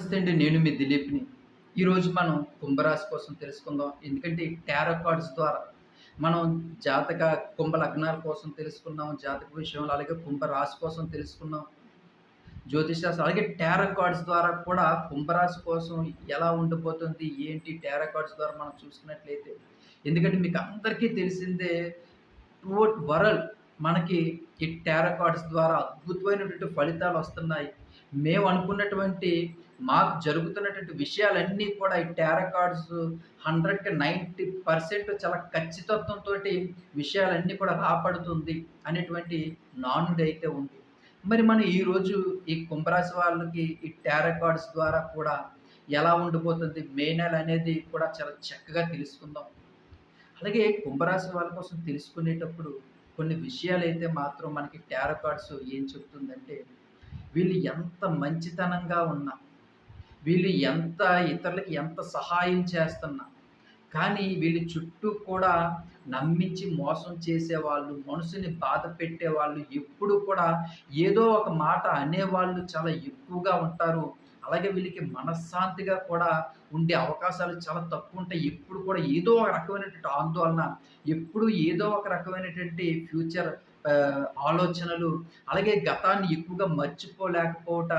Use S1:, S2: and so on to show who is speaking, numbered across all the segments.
S1: నమస్తే అండి నేను మీ దిలీప్ని. ఈరోజు మనం కుంభరాశి కోసం తెలుసుకుందాం. ఎందుకంటే టారో కార్డ్స్ ద్వారా మనం జాతక కుంభ లగ్నాల కోసం తెలుసుకున్నాం జాతక విషయంలో అలాగే కుంభరాశి కోసం తెలుసుకున్నాం జ్యోతిషాస్త్రం అలాగే టారో కార్డ్స్ ద్వారా కూడా కుంభరాశి కోసం ఎలా ఉండిపోతుంది ఏంటి టారో కార్డ్స్ ద్వారా మనం చూసుకున్నట్లయితే. ఎందుకంటే మీకు అందరికీ తెలిసిందే టువర్డ్ వరల్డ్ మనకి ఈ టారో కార్డ్స్ ద్వారా అద్భుతమైనటువంటి ఫలితాలు వస్తున్నాయి. మేము అనుకున్నటువంటి మాకు జరుగుతున్నటువంటి విషయాలన్నీ కూడా ఈ టారో కార్డ్స్ హండ్రెడ్కి నైంటీ పర్సెంట్ చాలా ఖచ్చితత్వంతో విషయాలన్నీ కూడా రాపడుతుంది అనేటువంటి నానుడి అయితే ఉంది. మరి మనం ఈరోజు ఈ కుంభరాశి వాళ్ళకి ఈ టారో కార్డ్స్ ద్వారా కూడా ఎలా ఉండిపోతుంది? మే నెల అనేది కూడా చాలా చక్కగా తెలుసుకుందాం. అలాగే కుంభరాశి వాళ్ళ కోసం తెలుసుకునేటప్పుడు కొన్ని విషయాలు అయితే మాత్రం మనకి టారో కార్డ్స్ ఏం చెప్తుందంటే వీళ్ళు ఎంత మంచితనంగా ఉన్నా వీళ్ళు ఎంత ఇతరులకి ఎంత సహాయం చేస్తున్నా కానీ వీళ్ళ చుట్టూ కూడా నమ్మించి మోసం చేసేవాళ్ళు మనసుని బాధ పెట్టేవాళ్ళు ఎప్పుడు కూడా ఏదో ఒక మాట అనేవాళ్ళు చాలా ఎక్కువగా ఉంటారు. అలాగే వీళ్ళకి మనశ్శాంతిగా కూడా ఉండే అవకాశాలు చాలా తక్కువ ఉంటాయి. ఎప్పుడు కూడా ఏదో ఒక రకమైనటువంటి ఆందోళన ఎప్పుడు ఏదో ఒక రకమైనటువంటి ఫ్యూచర్ ఆలోచనలు అలాగే గతాన్ని ఎక్కువగా మర్చిపోలేకపోవట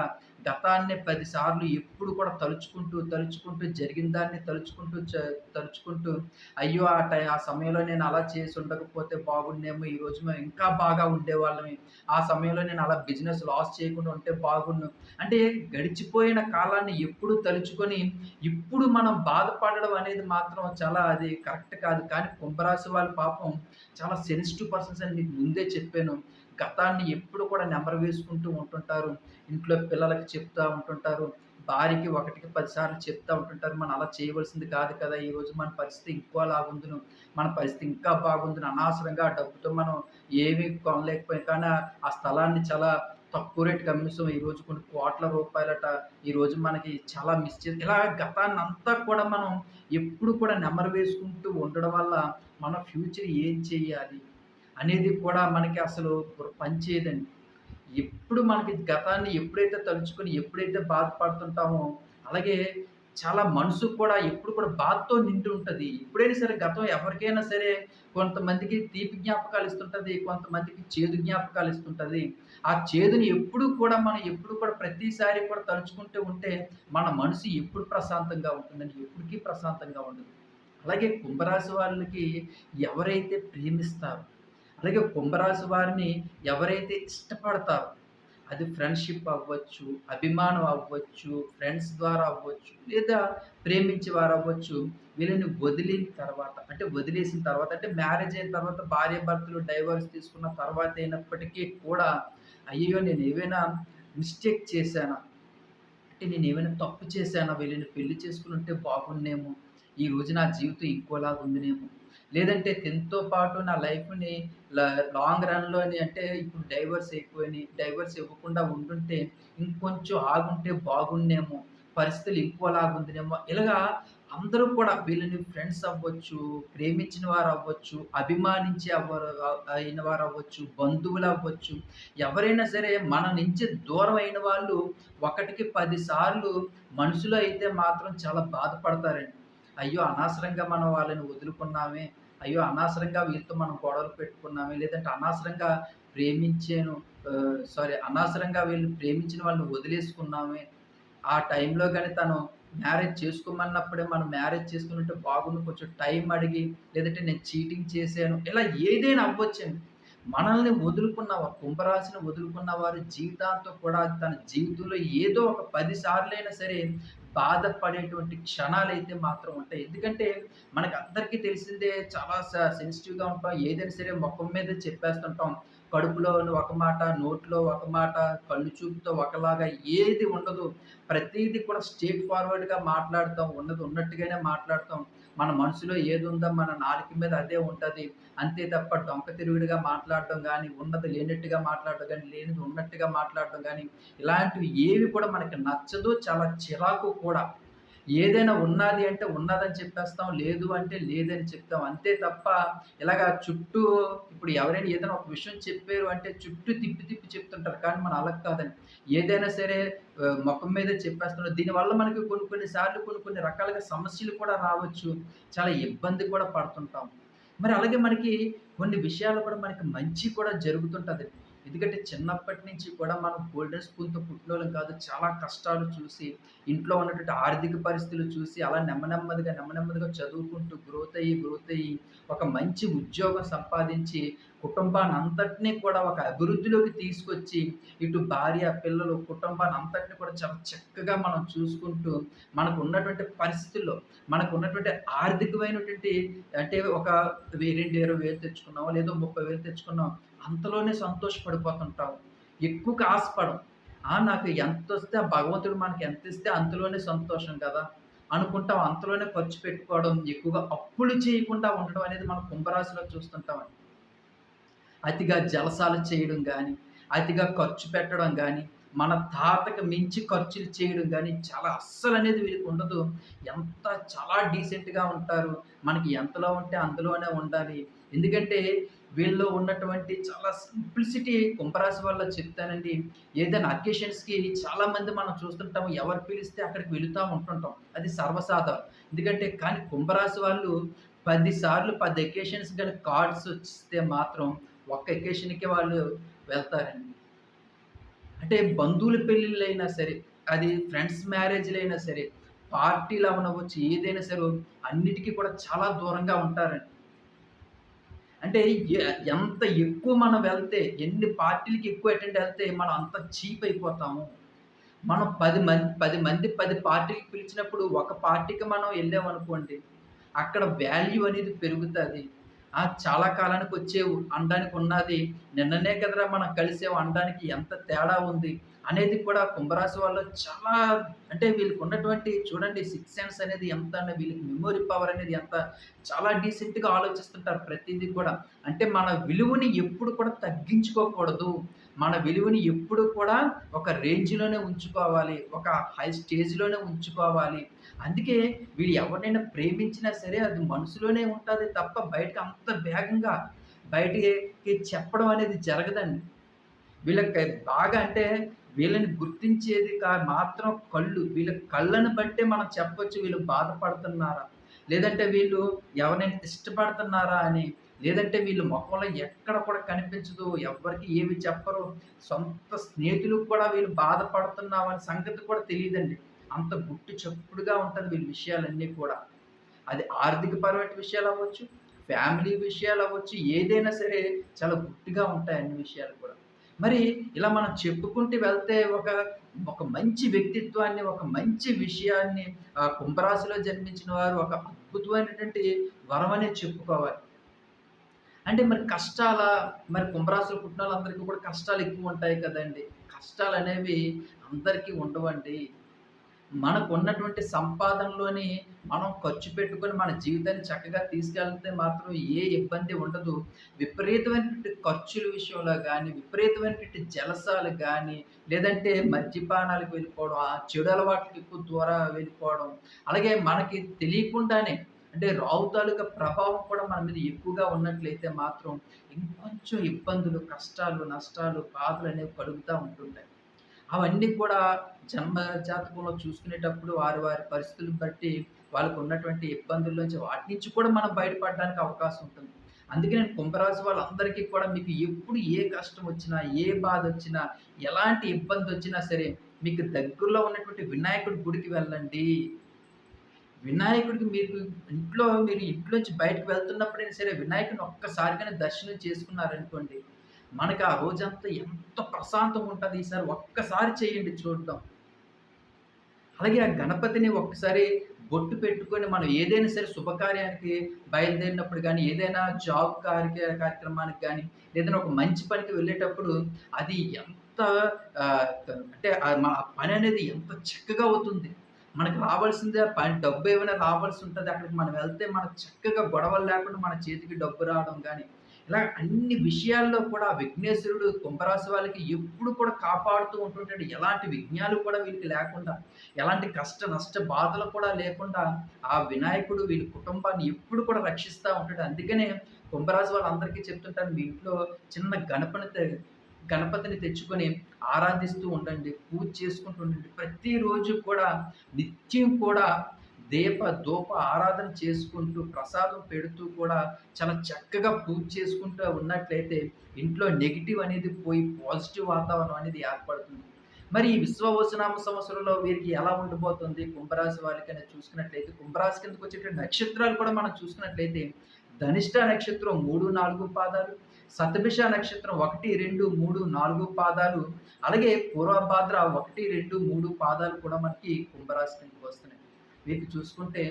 S1: గతాన్ని పదిసార్లు ఎప్పుడు కూడా తలుచుకుంటూ తలుచుకుంటూ జరిగిన దాన్ని తలుచుకుంటూ చ- తలుచుకుంటూ అయ్యో ఆ టై ఆ సమయంలో నేను అలా చేసి ఉండకపోతే బాగుండేమో ఈ రోజు మేము ఇంకా బాగా ఉండేవాళ్ళమే. ఆ సమయంలో నేను అలా బిజినెస్ లాస్ చేయకుండా ఉంటే బాగుండు. అంటే గడిచిపోయిన కాలాన్ని ఎప్పుడు తలుచుకొని ఇప్పుడు మనం బాధపడడం అనేది మాత్రం చాలా అది కరెక్ట్ కాదు. కానీ కుంభరాశి వాళ్ళ పాపం చాలా సెన్సిటివ్ పర్సన్స్ అని మీకు ముందే చెప్పాను. గతాన్ని ఎప్పుడు కూడా నెంబర్ వేసుకుంటూ ఉంటుంటారు. ఇంట్లో పిల్లలకి చెప్తూ ఉంటుంటారు. భార్యకి ఒకటికి పదిసార్లు చెప్తూ ఉంటుంటారు. మనం అలా చేయవలసింది కాదు కదా. ఈ రోజు మన పరిస్థితి ఇంకో లాగుందును. మన పరిస్థితి ఇంకా బాగుందని. అనవసరంగా ఆ డబ్బుతో మనం ఏమీ కొనలేకపోయినా కానీ ఆ- స్థలాన్ని చాలా తక్కువ రేటు అమ్మేసాం ఈ రోజు కొన్ని కోట్ల రూపాయలట. ఈ రోజు మనకి చాలా మిస్ చేసి ఇలా గతాన్ని అంతా కూడా మనం ఎప్పుడు కూడా నెమరు వేసుకుంటూ ఉండడం వల్ల మన ఫ్యూచర్ ఏం చేయాలి? అనేది కూడా మనకి అసలు పనిచేయదండి ఎప్పుడు మనకి గతాన్ని ఎప్పుడైతే తలుచుకొని ఎప్పుడైతే బాధపడుతుంటామో అలాగే చాలా మనసు కూడా ఎప్పుడు కూడా బాధతో నిండి ఉంటుంది. ఎప్పుడైనా సరే గతం ఎవరికైనా సరే కొంతమందికి తీపి జ్ఞాపకాలు ఇస్తుంటుంది కొంతమందికి చేదు జ్ఞాపకాలు ఇస్తుంటుంది. ఆ చేదుని ఎప్పుడు కూడా మనం ఎప్పుడు కూడా ప్రతిసారి కూడా తలుచుకుంటూ ఉంటే మన మనసు ఎప్పుడు ప్రశాంతంగా ఉంటుందని ఎప్పటికీ ప్రశాంతంగా ఉండదు. అలాగే కుంభరాశి వాళ్ళకి ఎవరైతే ప్రేమిస్తారో అలాగే కుంభరాశి వారిని ఎవరైతే ఇష్టపడతారో అది ఫ్రెండ్షిప్ అవ్వచ్చు అభిమానం అవ్వచ్చు ఫ్రెండ్స్ ద్వారా అవ్వచ్చు లేదా ప్రేమించే వారు అవ్వచ్చు వీళ్ళని వదిలిన తర్వాత అంటే వదిలేసిన తర్వాత అంటే మ్యారేజ్ అయిన తర్వాత భార్య భర్తలు డైవర్స్ తీసుకున్న తర్వాత అయినప్పటికీ కూడా అయ్యో నేను ఏవైనా మిస్టేక్ చేశానా? అంటే నేను ఏమైనా తప్పు చేశానా? వీళ్ళని పెళ్ళి చేసుకుని ఉంటే బాగుండేమో. ఈ రోజు నా జీవితం ఇంకోలాగా ఉందినేమో. లేదంటే టెన్త్తో పాటు నా లైఫ్ని లాంగ్ రన్లోని అంటే ఇప్పుడు డైవర్స్ అయిపోయి డైవర్స్ ఇవ్వకుండా ఉండుంటే ఇంకొంచెం ఆగుంటే బాగుండేమో పరిస్థితులు ఇంకోలాగుందినేమో ఇలాగా అందరూ కూడా వీళ్ళని ఫ్రెండ్స్ అవ్వచ్చు ప్రేమించిన వారు అవ్వచ్చు అభిమానించే అవ్వరు అయిన వారు అవ్వచ్చు బంధువులు అవ్వచ్చు ఎవరైనా సరే మన నుంచి దూరం అయిన వాళ్ళు ఒకటికి పదిసార్లు మనుషులు అయితే మాత్రం చాలా బాధపడతారండి. అయ్యో అనవసరంగా మనం వాళ్ళని వదులుకున్నామే. అయ్యో అనవసరంగా వీళ్ళతో మనం గొడవలు పెట్టుకున్నామే. లేదంటే అనవసరంగా ప్రేమించాను సారీ అనవసరంగా వీళ్ళు ప్రేమించిన వాళ్ళని వదిలేసుకున్నామే. ఆ టైంలో కానీ తను మ్యారేజ్ చేసుకోమన్నప్పుడే మనం మ్యారేజ్ చేసుకున్నట్టు బాగుంది కొంచెం టైం అడిగి లేదంటే నేను చీటింగ్ చేశాను ఇలా ఏదైనా అవ్వచ్చండి. మనల్ని వదులుకున్న వారు కుంభరాశిని వదులుకున్న వారి జీవితాంతం కూడా తన జీవితంలో ఏదో ఒక పది సార్లైనా సరే బాధపడేటువంటి క్షణాలు అయితే మాత్రం ఉంటాయి. ఎందుకంటే మనకు అందరికీ తెలిసిందే చాలా సెన్సిటివ్గా ఉంటాం. ఏదైనా సరే ముఖం మీద చెప్పేస్తుంటాం. కడుపులో ఒక మాట నోట్లో ఒక మాట కళ్ళు చూపుతో ఒకలాగా ఏది ఉండదు. ప్రతిదీ కూడా స్ట్రేట్ ఫార్వర్డ్గా మాట్లాడతాం. ఉన్నది ఉన్నట్టుగానే మాట్లాడతాం. మన మనసులో ఏది ఉందో మన నాలుక మీద అదే ఉంటుంది. అంతే తప్ప డొంక తిరుగుడుగా మాట్లాడడం కానీ ఉన్నది లేనట్టుగా మాట్లాడడం కానీ లేనిది ఉన్నట్టుగా మాట్లాడడం కానీ ఇలాంటివి ఏవి కూడా మనకి నచ్చదు. చాలా చిరాకు కూడా. ఏదైనా ఉన్నది అంటే ఉన్నదని చెప్పేస్తాం. లేదు అంటే లేదని చెప్తాం. అంతే తప్ప ఇలాగా చుట్టూ ఇప్పుడు ఎవరైనా ఏదైనా ఒక విషయం చెప్పారు అంటే చుట్టూ తిప్పి తిప్పి చెప్తుంటారు. కానీ మనం అలా కాదండి. ఏదైనా సరే ముఖం మొఖం మీదే చెప్పేస్తున్నాం. దీనివల్ల మనకి కొన్ని కొన్ని సార్లు కొన్ని కొన్ని రకాలుగా సమస్యలు కూడా రావచ్చు. చాలా ఇబ్బంది కూడా పడుతుంటాం. మరి అలాగే మనకి కొన్ని విషయాలు కూడా మనకి మంచి కూడా జరుగుతుంటుంది ఎందుకంటే చిన్నప్పటి నుంచి కూడా మనం గోల్డెన్ స్పూన్‌తో పుట్టినోళ్ళం కాదు. చాలా కష్టాలు చూసి, ఇంట్లో ఉన్నటువంటి ఆర్థిక పరిస్థితులు చూసి, అలా నెమ్మ నెమ్మదిగా, నెమ్మ నెమ్మదిగా చదువుకుంటూ గ్రోత్ అయ్యి, గ్రోత్ అయ్యి ఒక మంచి ఉద్యోగం సంపాదించి, కుటుంబాన్ని అంతటినీ కూడా ఒక అభివృద్ధిలోకి తీసుకొచ్చి, ఇటు భార్య, పిల్లలు, కుటుంబాన్ని అంతటిని కూడా చాలా చక్కగా మనం చూసుకుంటూ, మనకు ఉన్నటువంటి పరిస్థితుల్లో, మనకున్నటువంటి ఆర్థికమైనటువంటి అంటే ఒక వె 2, 20,000 తెచ్చుకున్నామో, లేదో 30,000 తెచ్చుకున్నాం. అంతలోనే సంతోషపడిపోతుంటాం. ఎక్కువగా ఆశపడం. ఆ! నాకు ఎంత వస్తే భగవంతుడు మనకి ఎంతిస్తే అంతలోనే సంతోషం కదా! అనుకుంటాం. అంతలోనే ఖర్చు పెట్టుకోవడం, ఎక్కువగా అప్పులు చేయకుండా ఉండడం అనేది మనం కుంభరాశిలో చూస్తుంటామండి. అతిగా జలసాలు చేయడం కానీ అతిగా ఖర్చు పెట్టడం కానీ మన తాతకి మించి ఖర్చులు చేయడం కానీ చాలా అస్సలు అనేది వీళ్ళకి ఉండదు. ఎంత చాలా డీసెంట్‌గా ఉంటారు. మనకి ఎంతలో ఉంటే అందులోనే ఉండాలి. ఎందుకంటే వీళ్ళలో ఉన్నటువంటి చాలా సింప్లిసిటీ కుంభరాశి వల్ల చెప్తానండి. ఏదైనా అకేషన్స్‌కి చాలామంది మనం చూస్తుంటాము. ఎవరు పిలిస్తే అక్కడికి వెళుతూ ఉంటుంటాం. అది సర్వసాధారణం. ఎందుకంటే కానీ కుంభరాశి వాళ్ళు పదిసార్లు పది ఎకేషన్స్ కానీ కార్డ్స్ వస్తే మాత్రం ఒక్క ఎకేషన్కి వాళ్ళు వెళ్తారండి. అంటే బంధువుల పెళ్ళిళ్ళైనా సరే, అది ఫ్రెండ్స్ మ్యారేజ్‌లైనా సరే, పార్టీలు అవనవచ్చు ఏదైనా సరే అన్నిటికీ కూడా చాలా దూరంగా ఉంటారండి. అంటే ఎంత ఎక్కువ మనం వెళ్తే, ఎన్ని పార్టీలకి ఎక్కువ అటెండ్ వెళ్తే మనం అంత చీప్ అయిపోతాము. మనం పది మంది పది మంది పది పార్టీకి పిలిచినప్పుడు ఒక పార్టీకి మనం వెళ్ళామనుకోండి అక్కడ వాల్యూ అనేది పెరుగుతుంది ఆ! చాలా కాలానికి వచ్చేవు అనడానికి ఉన్నది నిన్ననే కదరా మనం కలిసేవు అనడానికి ఎంత తేడా ఉంది అనేది కూడా కుంభరాశి వాళ్ళు చాలా అంటే వీళ్ళకున్నటువంటి చూడండి సిక్స్ సెన్స్ అనేది ఎంత వీళ్ళకి మెమొరీ పవర్ అనేది ఎంత చాలా డీసెంట్‌గా ఆలోచిస్తుంటారు ప్రతిదీ కూడా. అంటే మన విలువని ఎప్పుడు కూడా తగ్గించుకోకూడదు. మన విలువని ఎప్పుడు కూడా ఒక రేంజ్‌లోనే ఉంచుకోవాలి. ఒక హై స్టేజ్‌లోనే ఉంచుకోవాలి. అందుకే వీళ్ళు ఎవరినైనా ప్రేమించినా సరే అది మనసులోనే ఉంటుంది తప్ప బయటకు అంత వేగంగా బయటికి చెప్పడం అనేది జరగదండి. వీళ్ళకి బాగా అంటే వీళ్ళని గుర్తించేది కా మాత్రం కళ్ళు. వీళ్ళ కళ్ళను బట్టే మనం చెప్పొచ్చు వీళ్ళు బాధపడుతున్నారా? లేదంటే వీళ్ళు ఎవరినైనా ఇష్టపడుతున్నారా అని. లేదంటే వీళ్ళ మొఖంలో ఎక్కడ కూడా కనిపించదు. ఎవరికి ఏమి చెప్పరు. సొంత స్నేహితులకు కూడా వీళ్ళు బాధపడుతున్నామనే సంగతి కూడా తెలియదండి అంత గుట్టు చప్పుడుగా ఉంటుంది వీళ్ళ విషయాలన్నీ కూడా. అది ఆర్థికపరమైన విషయాలవ్వచ్చు, ఫ్యామిలీ విషయాలు అవ్వచ్చు ఏదైనా సరే చాలా గుట్టుగా ఉంటాయి అన్ని విషయాలు కూడా. మరి ఇలా మనం చెప్పుకుంటూ వెళ్తే ఒక, ఒక మంచి వ్యక్తిత్వాన్ని, ఒక మంచి విషయాన్ని ఆ కుంభరాశిలో జన్మించిన వారు ఒక అద్భుతమైనటువంటి వరం అనే చెప్పుకోవాలి. అంటే మరి కష్టాల మరి కుంభరాశులు పుట్టిన వాళ్ళందరికీ కూడా కష్టాలు ఎక్కువ ఉంటాయి కదండి కష్టాలు అనేవి అందరికీ ఉండవండి. మనకు ఉన్నటువంటి సంపాదనలోని మనం ఖర్చు పెట్టుకొని మన జీవితాన్ని చక్కగా తీసుకెళ్తే మాత్రం ఏ ఇబ్బంది ఉండదు. విపరీతమైనటువంటి ఖర్చుల విషయంలో కానీ విపరీతమైనటువంటి జలసాలు కానీ లేదంటే మద్యపానాలకు వెళ్ళిపోవడం, ఆ చెడు అలవాట్లకి ఎక్కువ దూరం వెళ్ళిపోవడం, అలాగే మనకి తెలియకుండానే అంటే రావు తాలూకా ప్రభావం కూడా మన మీద ఎక్కువగా ఉన్నట్లయితే మాత్రం ఇంకొంచెం ఇబ్బందులు, కష్టాలు, నష్టాలు, బాధలు అనేవి కలుగుతూ ఉంటుంటాయి. అవన్నీ కూడా జన్మ జాతకంలో చూసుకునేటప్పుడు వారి వారి పరిస్థితులను బట్టి వాళ్ళకున్నటువంటి ఇబ్బందుల నుంచి వాటి నుంచి కూడా మనం బయటపడడానికి అవకాశం ఉంటుంది. అందుకే నేను కుంభరాశి వాళ్ళందరికీ కూడా మీకు ఎప్పుడు ఏ కష్టం వచ్చినా, ఏ బాధ వచ్చినా ఎలాంటి ఇబ్బంది వచ్చినా సరే మీకు దగ్గరలో ఉన్నటువంటి వినాయకుడి గుడికి వెళ్ళండి. వినాయకుడికి మీరు ఇంట్లో మీరు ఇంట్లోంచి బయటకి వెళ్తున్నప్పుడైనా సరే వినాయకుడిని ఒక్కసారిగానే దర్శనం చేసుకున్నారనుకోండి, మనకు ఆ రోజంతా ఎంత ప్రశాంతంగా ఉంటుంది ఈసారి ఒక్కసారి చేయండి చూద్దాం. అలాగే ఆ గణపతిని ఒక్కసారి బొట్టు పెట్టుకొని మనం ఏదైనా సరే శుభకార్యానికి బయలుదేరినప్పుడు కానీ ఏదైనా జాబ్ కార్య కార్యక్రమానికి కానీ ఏదైనా ఒక మంచి పనికి వెళ్ళేటప్పుడు అది ఎంత అంటే మన పని అనేది ఎంత చక్కగా అవుతుంది. మనకు రావాల్సిందే పని డబ్బు ఏమైనా రావాల్సి ఉంటుంది అక్కడికి మనం వెళ్తే మనకు చక్కగా గొడవలు లేకుండా మన చేతికి డబ్బు రావడం కానీ ఇలా అన్ని విషయాల్లో కూడా విఘ్నేశ్వరుడు కుంభరాశి వాళ్ళకి ఎప్పుడు కూడా కాపాడుతూ ఉంటుంటాడు. ఎలాంటి విఘ్నాలు కూడా వీళ్ళకి లేకుండా ఎలాంటి కష్ట నష్ట బాధలు కూడా లేకుండా ఆ వినాయకుడు వీళ్ళ కుటుంబాన్ని ఎప్పుడు కూడా రక్షిస్తూ ఉంటాడు. అందుకనే కుంభరాశి వాళ్ళందరికీ చెప్తుంటాను మీ ఇంట్లో చిన్న గణపని తె- గణపతిని తెచ్చుకొని ఆరాధిస్తూ ఉండండి పూజ చేసుకుంటూ ఉండండి. ప్రతిరోజు కూడా నిత్యం కూడా దీప దూప ఆరాధన చేసుకుంటూ ప్రసాదం పెడుతూ కూడా చాలా చక్కగా పూజ చేసుకుంటూ ఉన్నట్లయితే ఇంట్లో నెగిటివ్ అనేది పోయి పాజిటివ్ వాతావరణం అనేది ఏర్పడుతుంది. మరి ఈ విశ్వవసనామ సంవత్సరంలో వీరికి ఎలా ఉండిపోతుంది? కుంభరాశి వారికైనా చూసుకున్నట్లయితే కుంభరాశి కిందకు వచ్చేటువంటి నక్షత్రాలు కూడా మనం చూసుకున్నట్లయితే ధనిష్ట నక్షత్రం మూడు నాలుగు పాదాలు సతభిష నక్షత్రం ఒకటి రెండు మూడు నాలుగు పాదాలు అలాగే పూర్వభాద్ర ఒకటి రెండు మూడు పాదాలు కూడా మనకి కుంభరాశి కిందకు వస్తున్నాయి. మీకు చూసుకుంటే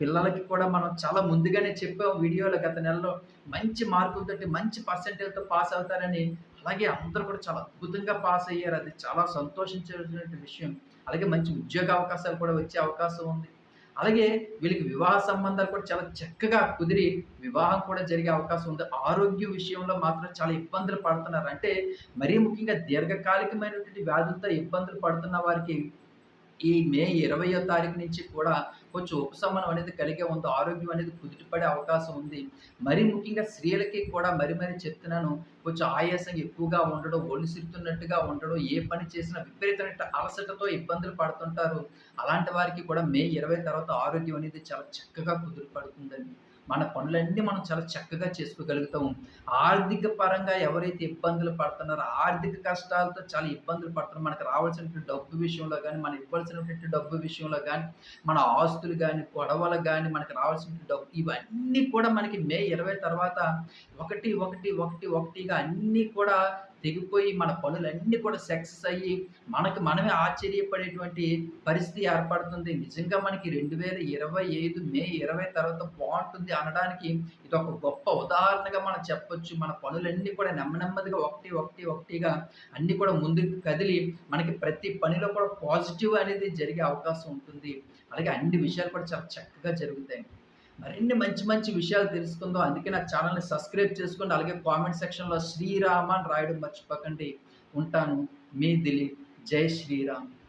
S1: పిల్లలకి కూడా మనం చాలా ముందుగానే చెప్పాం వీడియోలో గత నెలలో మంచి మార్కులతో మంచి పర్సెంటేజ్తో పాస్ అవుతారని. అలాగే అందరూ కూడా చాలా అద్భుతంగా పాస్ అయ్యారు. అది చాలా సంతోషించాల్సిన విషయం. అలాగే మంచి ఉద్యోగ అవకాశాలు కూడా వచ్చే అవకాశం ఉంది. అలాగే వీళ్ళకి వివాహ సంబంధాలు కూడా చాలా చక్కగా కుదిరి వివాహం కూడా జరిగే అవకాశం ఉంది. ఆరోగ్య విషయంలో మాత్రం చాలా ఇబ్బందులు పడుతున్నారు. అంటే మరీ ముఖ్యంగా దీర్ఘకాలికమైనటువంటి వ్యాధులతో ఇబ్బందులు పడుతున్న వారికి ఈ మే ఇరవయో తారీఖు నుంచి కూడా కొంచెం ఉపశమనం అనేది కలిగే ఉంది ఆరోగ్యం అనేది కుదుటపడే అవకాశం ఉంది. మరీ ముఖ్యంగా స్త్రీలకి కూడా మరి మరి చెప్తున్నాను కొంచెం ఆయాసం ఎక్కువగా ఉండడం ఒళ్ళు ఉండడం ఏ పని చేసినా విపరీతమైన అలసటతో ఇబ్బందులు పడుతుంటారు. అలాంటి వారికి కూడా మే ఇరవై తర్వాత ఆరోగ్యం అనేది చాలా చక్కగా కుదురుపడుతుందండి. మన పనులన్నీ మనం చాలా చక్కగా చేసుకోగలుగుతాం ఆర్థిక పరంగా ఎవరైతే ఇబ్బందులు పడుతున్నారో ఆర్థిక కష్టాలతో చాలా ఇబ్బందులు పడుతున్నారు మనకు రావాల్సినటువంటి డబ్బు విషయంలో కానీ మనం ఇవ్వాల్సినటువంటి డబ్బు విషయంలో కానీ మన ఆస్తులు కానీ గొడవలు కానీ మనకు రావాల్సిన డబ్బు ఇవన్నీ కూడా మనకి మే ఇరవై తర్వాత ఒకటి ఒకటి ఒకటి ఒకటిగా అన్నీ కూడా తెగిపోయి మన పనులన్నీ కూడా సక్సెస్ అయ్యి మనకు మనమే ఆశ్చర్యపడేటువంటి పరిస్థితి ఏర్పడుతుంది. నిజంగా మనకి రెండు వేల ఇరవై ఐదు మే ఇరవై తర్వాత బాగుంటుంది అనడానికి ఇది ఒక గొప్ప ఉదాహరణగా మనం చెప్పొచ్చు. మన పనులన్నీ కూడా నెమ్మ నెమ్మదిగా ఒకటి ఒకటి ఒకటిగా అన్నీ కూడా ముందుకు కదిలి మనకి ప్రతి పనిలో కూడా పాజిటివ్ అనేది జరిగే అవకాశం ఉంటుంది. అలాగే అన్ని విషయాలు కూడా చాలా చక్కగా జరుగుతాయి. మరిన్ని మంచి మంచి విషయాలు తెలుసుకుందాం అందుకే నా ఛానల్ని సబ్స్క్రైబ్ చేసుకోండి. అలాగే కామెంట్ సెక్షన్లో శ్రీరామ అని రాయడం మర్చిపోకండి. ఉంటాను. మీ దిలీప్. జై శ్రీరామ్.